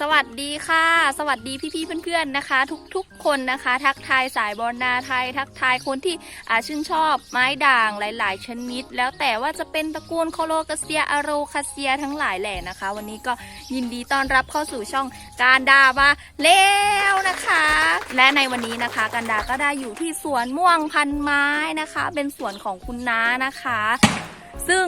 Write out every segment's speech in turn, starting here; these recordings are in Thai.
สวัสดีค่ะ สวัสดีพี่ๆเพื่อนๆนะคะ ทุกๆคนนะคะ ทักทายสายบอลนาไทย ทักทายคนที่อาชื่นชอบไม้ด่างหลาย ๆ ชนิด แล้วแต่ว่าจะเป็นตระกูลโคโลกาเซียอโรคาเซียทั้งหลายแหล่นะคะ วันนี้ก็ยินดีต้อนรับเข้าสู่ช่องการดาบาแล้วนะคะ และในวันนี้นะคะกันดาก็ได้อยู่ที่สวนม่วงพันไม้นะคะ เป็นสวนของคุณน้านะคะ ซึ่ง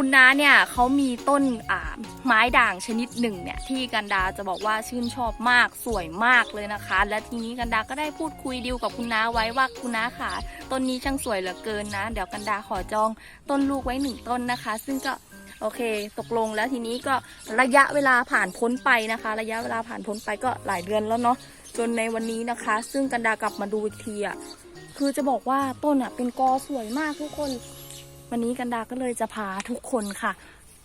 คุณน้าเนี่ยเขามีต้นอ่าไม้ด่างชนิดหนึ่งเนี่ยที่กันดาจะบอกว่าชื่นชอบมากสวยมากเลยนะคะ และทีนี้กันดาก็ได้พูดคุยดิวกับคุณน้าไว้ว่าคุณน้าค่ะต้นนี้ช่างสวยเหลือเกินนะ เดี๋ยวกันดาขอจองต้นลูกไว้หนึ่งต้นนะคะ ซึ่งก็โอเค ตกลงแล้วทีนี้ก็ระยะเวลาผ่านพ้นไปนะคะ ระยะเวลาผ่านพ้นไปก็หลายเดือนแล้วเนาะจนในวันนี้นะคะ ซึ่งกันดากลับมาดูอีกทีอะคือจะบอกว่าต้นอะเป็นกอสวยมากทุกคน วันนี้กันดาก็เลยจะพาทุกคนค่ะ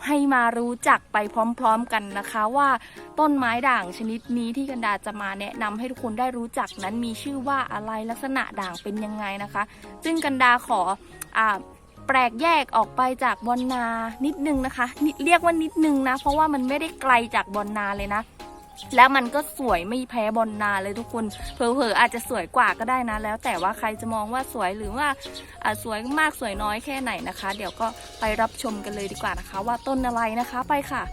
ให้มารู้จักไปพร้อมๆกันนะคะ ว่าต้นไม้ด่างชนิดนี้ที่กันดาจะมาแนะนำให้ทุกคนได้รู้จักนั้นมีชื่อว่าอะไรลักษณะด่างเป็นยังไงนะคะ ซึ่งกันดาขออ่าแปลกแยกออกไปจากบอนนานิดนึงนะคะ เรียกว่านิดนึงนะ เพราะว่ามันไม่ได้ไกลจากบอนนาเลยนะ แล้วมันก็สวยไม่แพ้บอลนาเลยทุกคนเผลอๆอาจจะสวยกว่าก็ได้นะ แล้วแต่ว่าใครจะมองว่าสวยหรือว่าสวยมากสวยน้อยแค่ไหนนะคะ เดี๋ยวก็ไปรับชมกันเลยดีกว่านะคะ ว่าต้นอะไรนะคะไปค่ะ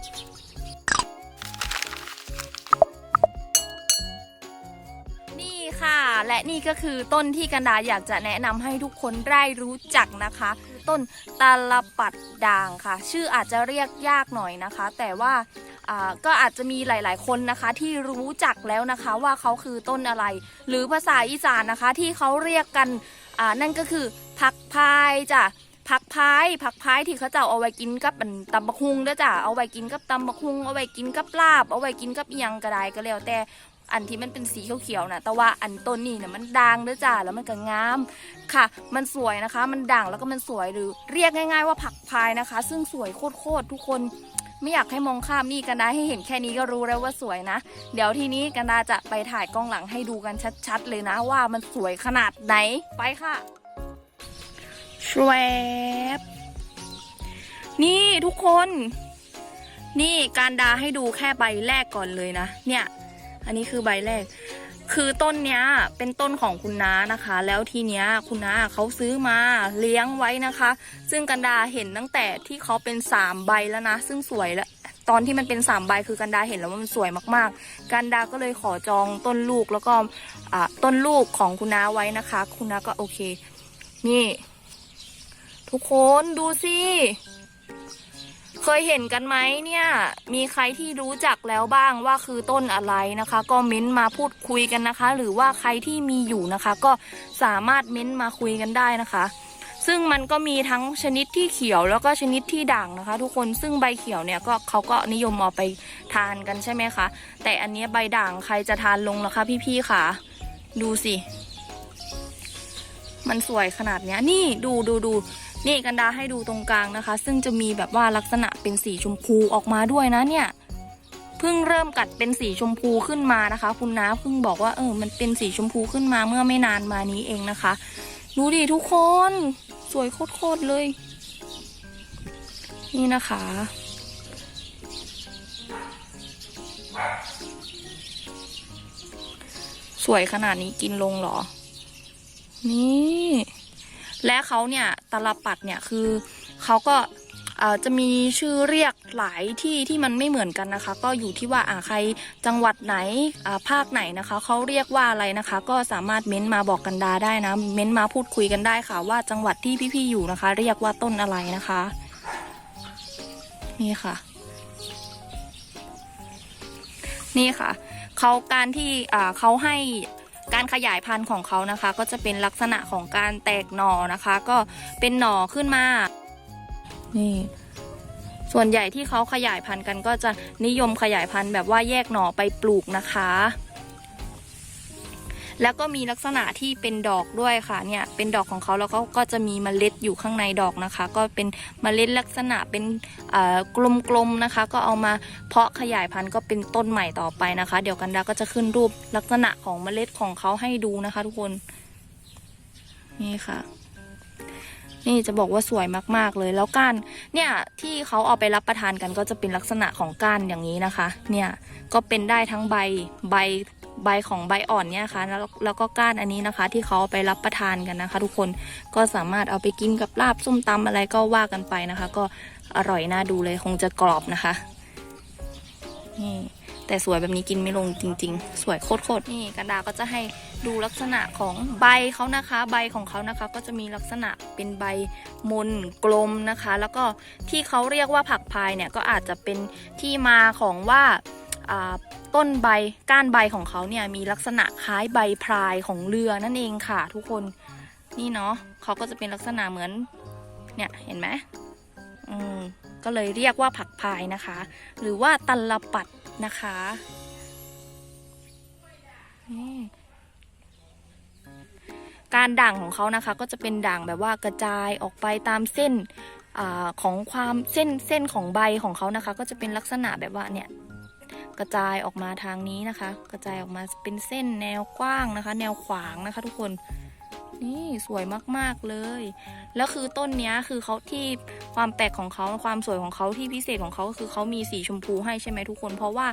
ค่ะ และนี่ก็คือต้นที่กันดาอยากจะแนะนำให้ทุกคนได้รู้จักนะคะ ต้นตาลปัดด่างค่ะ ชื่ออาจจะเรียกยากหน่อยนะคะ แต่ว่าก็อาจจะมีหลาย ๆ คนนะคะที่รู้จักแล้วนะคะว่าเขาคือต้นอะไร หรือภาษาอีสานนะคะที่เขาเรียกกันนั่นก็คือผักพายจ้ะผักพายผักพายที่เขาจะเอาไว้กินกับอันตำบักฮุงด้อจ้ะเอาไว้กินกับตำบักฮุงเอาไว้กินกับลาบ เอาไว้กินกับอิหยังก็ได้ก็แล้วแต่ อันที่มันเป็นสีเขียวๆนะแต่ว่าอันต้นนี้เนี่ยมันด่างเด้อจ้ะแล้วมันก็งามค่ะ มันสวยนะคะ มันด่างแล้วก็มันสวยหรือเรียกง่าย ๆ ว่าผักพายนะคะ ซึ่งสวยโคตรๆทุกคนไม่อยากให้มองข้ามนี่กันดาให้เห็นแค่นี้ก็รู้แล้วว่าสวยนะ เดี๋ยวทีนี้กันดาจะไปถ่ายกล้องหลังให้ดูกันชัดๆ เลยนะว่ามันสวยขนาดไหนไปค่ะชวบนี่ทุกคน นี่การดาให้ดูแค่ใบแรกก่อนเลยนะ เนี่ย อันนี้คือใบแรก คือต้นเนี้ยเป็นต้นของคุณน้านะคะ แล้วทีเนี้ยคุณน้าเขาซื้อมาเลี้ยงไว้นะคะ ซึ่งกันดาเห็นตั้งแต่ที่เขาเป็นสามใบแล้วนะ ซึ่งสวยแล้วตอนที่มันเป็นสามใบคือกันดาเห็นแล้วว่ามันสวยมากๆ กันดาก็เลยขอจองต้นลูกแล้วก็ต้นลูกของคุณน้าไว้นะคะ คุณน้าก็โอเค นี่ ทุกคนดูสิ เคยเห็นกันไหมเนี่ย มีใครที่รู้จักแล้วบ้างว่าคือต้นอะไรนะคะ ก็เม้นต์มาพูดคุยกันนะคะ หรือว่าใครที่มีอยู่นะคะ ก็สามารถเม้นต์มาคุยกันได้นะคะ ซึ่งมันก็มีทั้งชนิดที่เขียวแล้วก็ชนิดที่ด่างนะคะ ทุกคนซึ่งใบเขียวเนี่ยก็เขาก็นิยมเอาไปทานกันใช่ไหมคะแต่อันนี้ใบด่างใครจะทานลงนะคะ พี่ๆค่ะ ดูสิมันสวยขนาดเนี้ยนี่ดูดูดู นี่กันดาให้ดูตรงกลางนะคะ ซึ่งจะมีแบบว่าลักษณะเป็นสีชมพูออกมาด้วยนะเนี่ยเพิ่งเริ่มกัดเป็นสีชมพูขึ้นมานะคะ คุณน้าเพิ่งบอกว่าเออมันเป็นสีชมพูขึ้นมาเมื่อไม่นานมานี้เองนะคะ ดูดิทุกคน สวยโคตรเลย นี่นะคะ สวยขนาดนี้กินลงหรอ นี่ และเขาเนี่ยตลปัดเนี่ยคือเขาก็จะมีชื่อเรียกหลายที่ที่มันไม่เหมือนกันนะคะ ก็อยู่ที่ว่าอ่าใครจังหวัดไหนภาคไหนนะคะเขาเรียกว่าอะไรนะคะ ก็สามารถเม้นต์มาบอกกันดาได้นะ เม้นต์มาพูดคุยกันได้ค่ะ ว่าจังหวัดที่พี่ๆอยู่นะคะ เรียกว่าต้นอะไรนะคะ นี่ค่ะ นี่ค่ะเขาการที่เขาให้ การขยายพันธุ์ของเขานะคะ ก็จะเป็นลักษณะของการแตกหน่อนะคะ ก็เป็นหน่อขึ้นมา นี่ส่วนใหญ่ที่เขาขยายพันธุ์กันก็จะนิยมขยายพันธุ์แบบว่าแยกหน่อไปปลูกนะคะ แล้วก็มีลักษณะที่เป็นดอกด้วยค่ะเนี่ยเป็นดอกของเขาแล้วก็ก็จะมีเมล็ดอยู่ข้างในดอกนะคะ ก็เป็นเมล็ดลักษณะเป็นกลมๆนะคะ ก็เอามาเพาะขยายพันธุ์ก็เป็นต้นใหม่ต่อไปนะคะ เดี๋ยวกันดาก็จะขึ้นรูปลักษณะของเมล็ดของเขาให้ดูนะคะ ทุกคนนี่ค่ะนี่จะบอกว่าสวยมากๆเลยแล้วก้านเนี่ยที่เขาเอาไปรับประทานกันก็จะเป็นลักษณะของก้านอย่างนี้นะคะ เนี่ยก็เป็นได้ทั้งใบใบ ใบของใบอ่อนเนี่ยค่ะแล้วแล้วก็ก้านอันนี้นะคะ ที่เขาไปรับประทานกันนะคะ ทุกคนก็สามารถเอาไปกินกับลาบส้มตำอะไรก็ว่ากันไปนะคะ ก็อร่อยน่าดูเลยคงจะกรอบนะคะนี่แต่สวยแบบนี้กินไม่ลงจริง ๆ สวยโคตรๆนี่กันดาก็จะให้ดูลักษณะของใบเขานะคะ ใบของเขานะคะ ก็จะมีลักษณะเป็นใบมนกลมนะคะ แล้วก็ที่เขาเรียกว่าผักพายเนี่ยก็อาจจะเป็นที่มาของว่า ต้นใบก้านใบของเขาเนี่ยมีลักษณะคล้ายใบพรายของเรือนั่นเองค่ะ ทุกคนนี่เนาะเขาก็จะเป็นลักษณะเหมือนเนี่ยเห็นไหมอืมก็เลยเรียกว่าผักพายนะคะ หรือว่าตันลปัดนะคะการด่างของเขานะคะก็จะเป็นด่างแบบว่ากระจายออกไปตามเส้นอของความเส้นเส้นของใบของเขานะคะ ก็จะเป็นลักษณะแบบว่าเนี่ย กระจายออกมาทางนี้นะคะ กระจายออกมาเป็นเส้นแนวกว้างนะคะ แนวขวางนะคะทุกคนนี่สวยมากๆเลย แล้วคือต้นนี้คือเขาที่ความแปลกของเขาความสวยของเขาที่พิเศษของเขาคือเขามีสีชมพูให้ใช่ไหมทุกคน เพราะว่า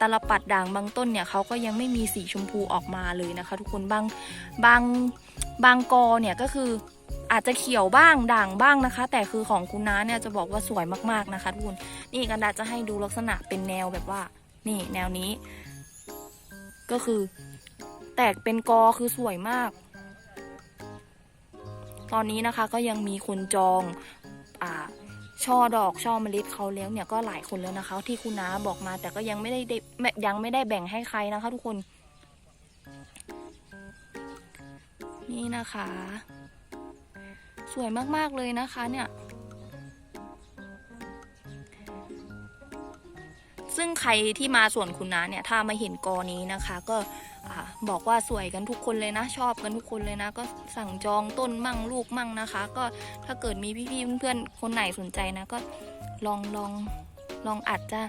ตาลปัดด่างบางต้นเนี่ยเขาก็ยังไม่มีสีชมพูออกมาเลยนะคะ ทุกคนบางบางบางกอเนี่ยก็คืออาจจะเขียวบ้างด่างบ้างนะคะ แต่คือของคุณน้าเนี่ยจะบอกว่าสวยมากๆนะคะทุกคนนี่กันดาจะให้ดูลักษณะเป็นแนวแบบว่า นี่แนวนี้ ก็คือ แตกเป็นกอคือสวยมาก ตอนนี้นะคะก็ยังมีคนจองอ่าช่อดอกช่อเมล็ดเขาแล้วเนี่ยก็หลายคนแล้วนะคะ ที่คุณน้าบอกมา แต่ก็ยังไม่ได้ยังไม่ได้แบ่งให้ใครนะคะ ทุกคน นี่นะคะ สวยมากๆเลยนะคะเนี่ย ซึ่งใครที่มาส่วนคุณน้าเนี่ยถ้ามาเห็นกอนี้นะคะ ก็อบอกว่าสวยกันทุกคนเลยนะ ชอบกันทุกคนเลยนะ ก็สั่งจองต้นมั่งลูกมั่งนะคะ ก็ถ้าเกิดมีพี่ๆเพื่อนๆคนไหนสนใจนะ ก็ลองลองลองอาจจะ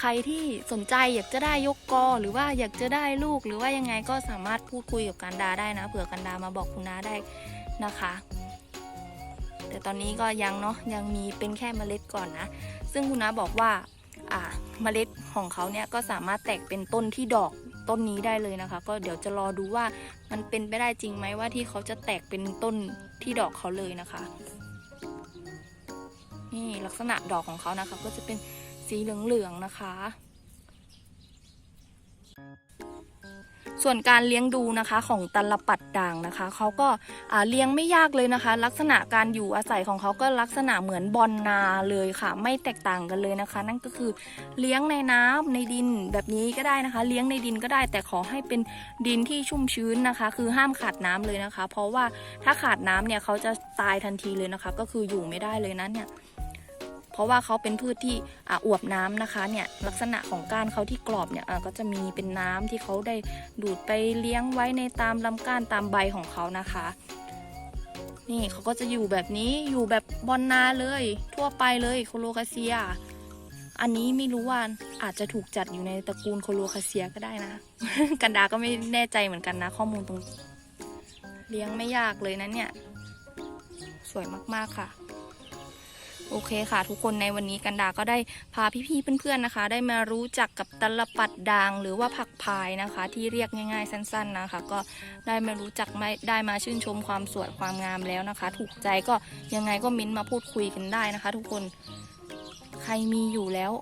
ใครที่สนใจอยากจะได้ยกกอ หรือว่าอยากจะได้ลูกหรือว่ายังไงก็สามารถพูดคุยกับกันดาได้นะเผื่อกันดามาบอกคุณน้าได้นะคะ แต่ตอนนี้ก็ยังเนาะยังมีเป็นแค่เมล็ดก่อนนะ ซึ่งคุณน้าบอกว่า เมล็ดของเขาเนี่ยก็สามารถแตกเป็นต้นที่ดอกต้นนี้ได้เลยนะคะ ก็เดี๋ยวจะรอดูว่ามันเป็นไปได้จริงไหมว่าที่เขาจะแตกเป็นต้นที่ดอกเขาเลยนะคะ นี่ลักษณะดอกของเขานะคะ ก็จะเป็นสีเหลืองๆนะคะ ส่วนการเลี้ยงดูนะคะของตัลปัดด่างนะคะเขาก็าเลี้ยงไม่ยากเลยนะคะ ลักษณะการอยู่อาศัยของเขาก็ลักษณะเหมือนบอลนาเลยค่ะ ไม่แตกต่างกันเลยนะคะ นั่นก็คือเลี้ยงในน้ำในดินแบบนี้ก็ได้นะคะ เลี้ยงในดินก็ได้ แต่ขอให้เป็นดินที่ชุ่มชื้นนะคะ คือห้ามขาดน้ำเลยนะคะ เพราะว่าถ้าขาดน้ำเนี่ยเขาจะตายทันทีเลยนะคะ ก็คืออยู่ไม่ได้เลยนะเนี่ย เพราะว่าเขาเป็นพืชที่อ่าอวบน้ำนะคะเนี่ยลักษณะของก้านเขาที่กรอบเนี่ยอ่าก็จะมีเป็นน้ำที่เขาได้ดูดไปเลี้ยงไว้ในตามลำก้านตามใบของเขานะคะ นี่เขาก็จะอยู่แบบนี้อยู่แบบบอนนาเลย ทั่วไปเลยโคโลคาเซีย อันนี้ไม่รู้ว่าอาจจะถูกจัดอยู่ในตระกูลโคโลคาเซียก็ได้นะ กันดาก็ไม่แน่ใจเหมือนกันนะ ข้อมูลตรงเลี้ยงไม่ยากเลยนะเนี่ย สวยมากๆค่ะ โอเคค่ะ ทุกคนในวันนี้กันดาก็ได้พาพี่ๆเพื่อนๆนะคะ ได้มารู้จักกับตลปัดด่างหรือว่าผักพายนะคะ ที่เรียกง่าย ๆ สั้น ๆนะคะ ก็ได้มารู้จักไม่ได้มาชื่นชมความสวยความงามแล้วนะคะ ถูกใจก็ยังไงก็มิ้นท์มาพูดคุยกันได้นะคะ ทุกคน ใครมีอยู่แล้ว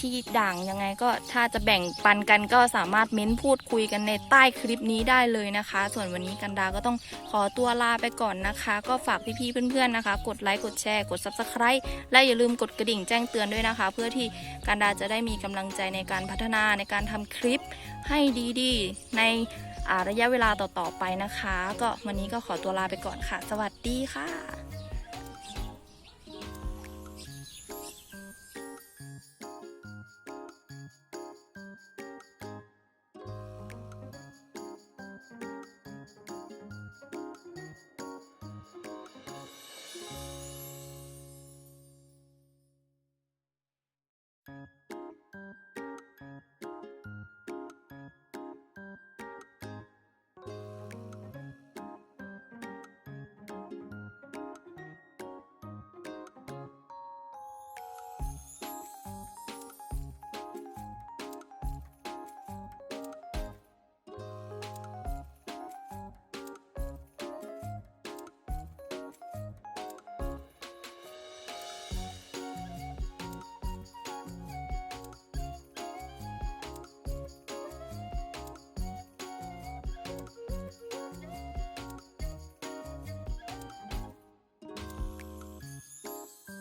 ที่ด่างยังไงก็ถ้าจะแบ่งปันกันก็สามารถเม้นพูดคุยกันในใต้คลิปนี้ได้เลยนะคะ ส่วนวันนี้กันดาก็ต้องขอตัวลาไปก่อนนะคะ ก็ฝากพี่ๆเพื่อนๆนะคะ กดไลค์กดแชร์กด subscribe และอย่าลืมกดกระดิ่งแจ้งเตือนด้วยนะคะ เพื่อที่กันดาจะได้มีกำลังใจในการพัฒนาในการทำคลิปให้ดีๆ ในระยะเวลาต่อๆไปนะคะ ก็วันนี้ก็ขอตัวลาไปก่อนค่ะ สวัสดีค่ะ